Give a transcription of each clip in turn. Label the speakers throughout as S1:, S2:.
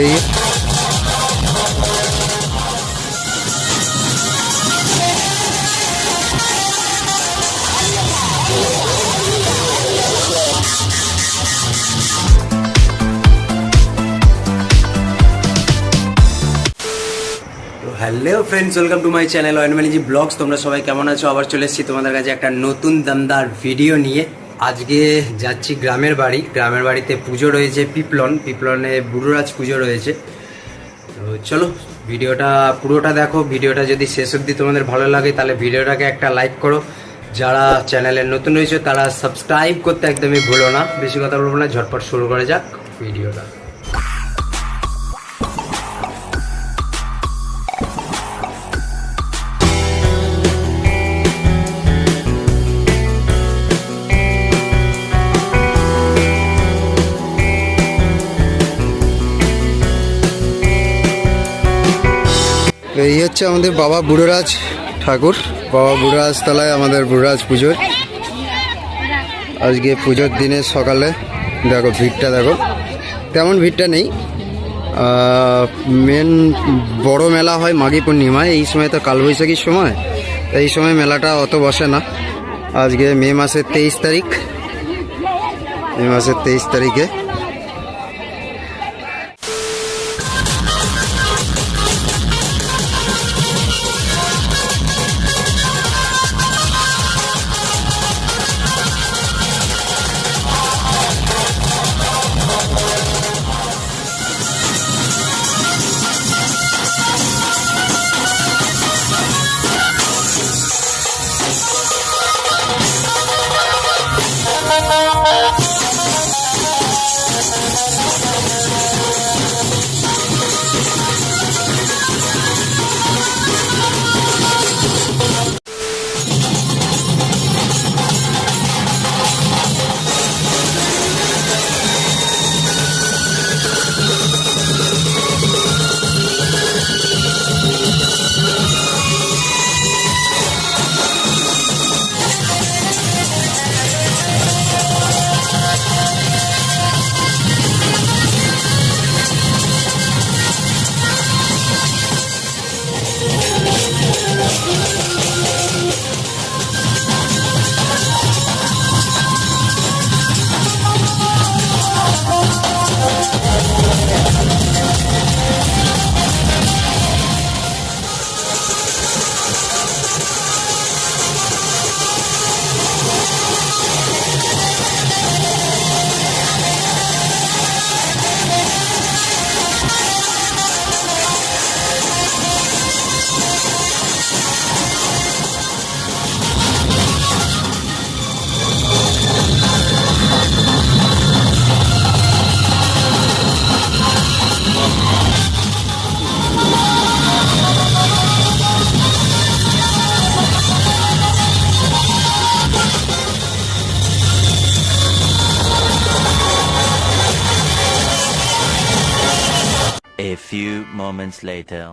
S1: এই hello friends welcome to my channel অয়েনম্যানিজি blogs তোমরা সবাই কেমন আছো? আবার চলে এসেছি তোমাদের কাছে একটা নতুন দমদার ভিডিও নিয়ে। আজকে যাচ্ছি গ্রামের বাড়ি। গ্রামের বাড়িতে পুজো রয়েছে পিপলন। পিপলনে বুড়োরাজ পুজো রয়েছে। তো চলো, ভিডিওটা, পুরোটা দেখো। ভিডিওটা যদি শেষ অবধি তোমাদের ভালো লাগে, তাহলে ভিডিওটাকে একটা লাইক করো। যারা চ্যানেলে নতুন রয়েছে, তারা সাবস্ক্রাইব করতে একদমই ভুলো না। বেশি কথা বলব না, ঝটপট শুরু করে যাক ভিডিওটা। এই হচ্ছে আমাদের বাবা বুড়োরাজ ঠাকুর। বাবা বুড়োরাজ তলায় আমাদের বুড়োরাজ পুজোর। আজকে পুজোর দিনে সকালে, দেখো ভিড়টা দেখো, তেমন ভিড়টা নেই। মেন বড় মেলা হয় মাঘী পূর্ণিমায়, এই সময় তো কালবৈশাখীর সময়, এই সময় মেলাটা অত বসে না। আজকে মে মাসের তেইশ তারিখ, মে মাসের তেইশ তারিখে।
S2: Moments later.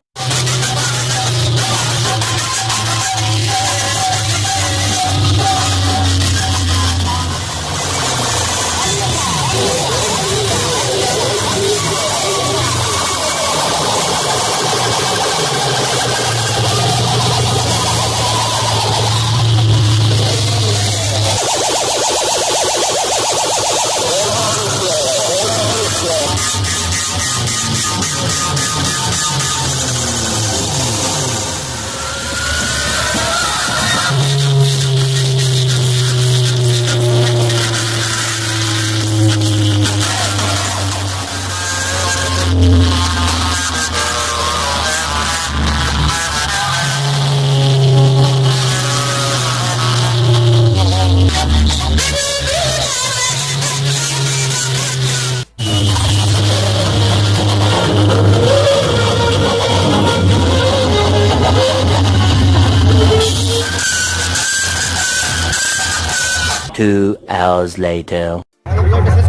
S2: Hours later.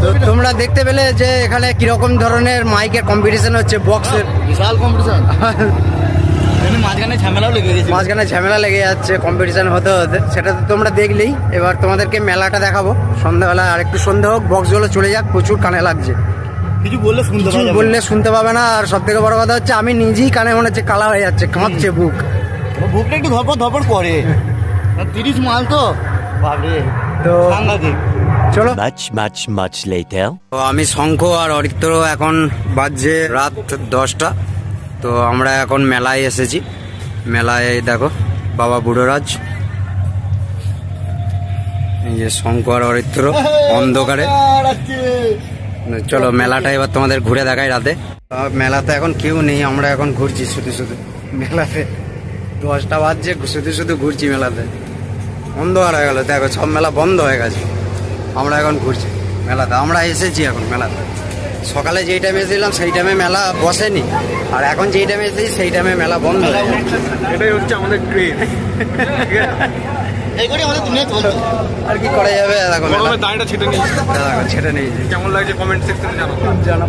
S1: তো তোমরা দেখতে পেলে যে এখানে কীরকম ধরনের মাইকের কম্পিটিশন হচ্ছে বক্সের
S3: বিশাল কম্পিটিশন মাঝখানে ঝামেলাও লেগে গেছে
S1: মাঝখানে ঝামেলা লেগে যাচ্ছে কম্পিটিশন হতে হতে। সেটা তো তোমরা দেখলেই। এবার তোমাদেরকে মেলাটা দেখাবো। সন্ধ্যাবেলা আর একটু সন্ধে হোক বক্সগুলো চলে যাক প্রচুর কানে লাগছে।
S3: কিছু বললে শুনতে
S1: কিছু বললে শুনতে পাবে না আর সব থেকে বড় কথা হচ্ছে আমি নিজেই কানে মনে হচ্ছে কালা হয়ে যাচ্ছে কাঁপছে বুক।
S3: বুকটা একটু ধপর ধপর করে তিরিশ মাল তো? বাপরে।
S1: তো চলো।
S2: Much, much, much later.
S1: তো আমি শঙ্খ আর অরিত্র এখন বাজছে রাত দশটা। তো আমরা এখন মেলায় এসেছি। মেলায় এই দেখো বাবা বুড়োরাজ। এই যে শঙ্খ আর অরিত্র অন্ধকারে। চলো মেলাটা এবার তোমাদের ঘুরে দেখাই রাতে। মেলাতে এখন কেউ নেই আমরা এখন ঘুরছি শুধু শুধু। মেলাতে দশটা বাজছে শুধু শুধু ঘুরছি মেলাতে। অন্ধকার হয়ে গেল। দেখো সব মেলা বন্ধ হয়ে গেছে। আমরা এখন ঘুরছি। মেলাতে। আমরা এসেছি এখন মেলাতে। সকালে যেই টাইমে এসেছিলাম সেই টাইমে মেলা বসেনি। আর এখন যেই টাইমে এসেছি সেই টাইমে মেলা বন্ধ হয়ে গেছে।
S4: এটাই হচ্ছে আমাদের ট্রেন
S1: আর কি করা যাবে? দেখো
S4: ছেটে
S1: দেখো নিয়েছি।
S4: কেমন লাগছে কমেন্ট সেকশনে জানাব
S1: জানো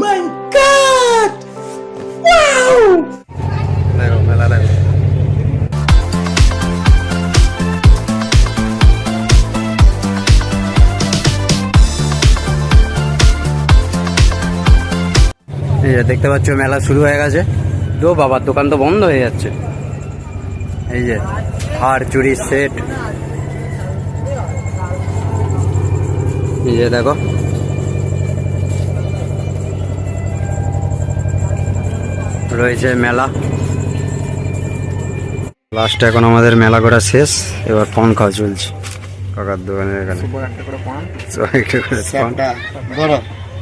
S1: দেখো এই যে দেখতে পাচ্ছ মেলা শুরু হয়ে গেছে। তো বাবার দোকান তো বন্ধ হয়ে যাচ্ছে। এই যে হার চুরি সেট। এই যে দেখো। রয়েছে মেলা। লাস্ট এখন আমাদের মেলা করা শেষ। এবার পান খাওয়া চলছে। কাকার দোকানের এখানে।
S4: একটা করে পান
S1: একটা করে পান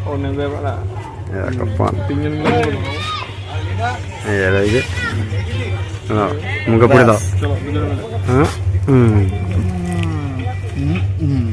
S4: ও নেবে
S1: দেখো পান। এই মুখে পড়ে দাও হ্যাঁ হুম
S3: হুম